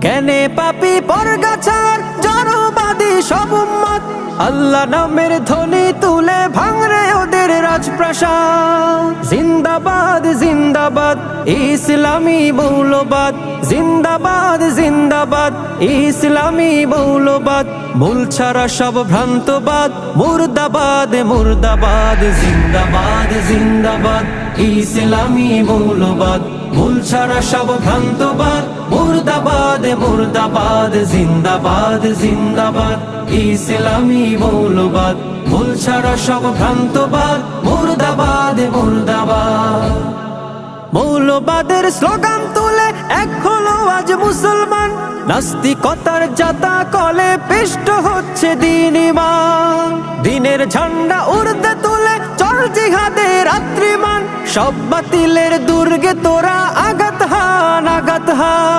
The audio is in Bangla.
কেনে পাপি পরগাছার জনবাদী সব উম্মত? আল্লাহ নামের ধ্বনি তুলে ভাঙরে ওদের রাজপ্রাসাদ। জিন্দাবাদ। জিন্দাবাদ, ইসলামী মৌলবাদ, জিন্দাবাদ জিন্দাবাদ, ইসলামী মৌলবাদ, মূল ছাড়া সব ভ্রান্তবাদ, মুর্দাবাদ মুর্দাবাদ, জিন্দাবাদ জিন্দাবাদ, ইসলামী মৌলবাদ, মূল ছাড়া সব ভ্রান্তবাদ, মুর্দাবাদ মুর্দাবাদ, জিন্দাবাদ জিন্দাবাদ, ইসলামী মৌলবাদ, মূল ছাড়া সব ভ্রান্তবাদ, মুর্দাবাদ মুর্দাবাদ মৌলবাদের স্লোগান তুলে এখন আজ মুসলমান। নাস্তিকতার জাতা কলে পিষ্ট হচ্ছে দিন ইমান। দিনের ঝান্ডা উর্দে তুলে, চল জিহাদে রাত্রিমান। সব বাতিলের দুর্গে তোরা আঘাত হান আঘাত হান।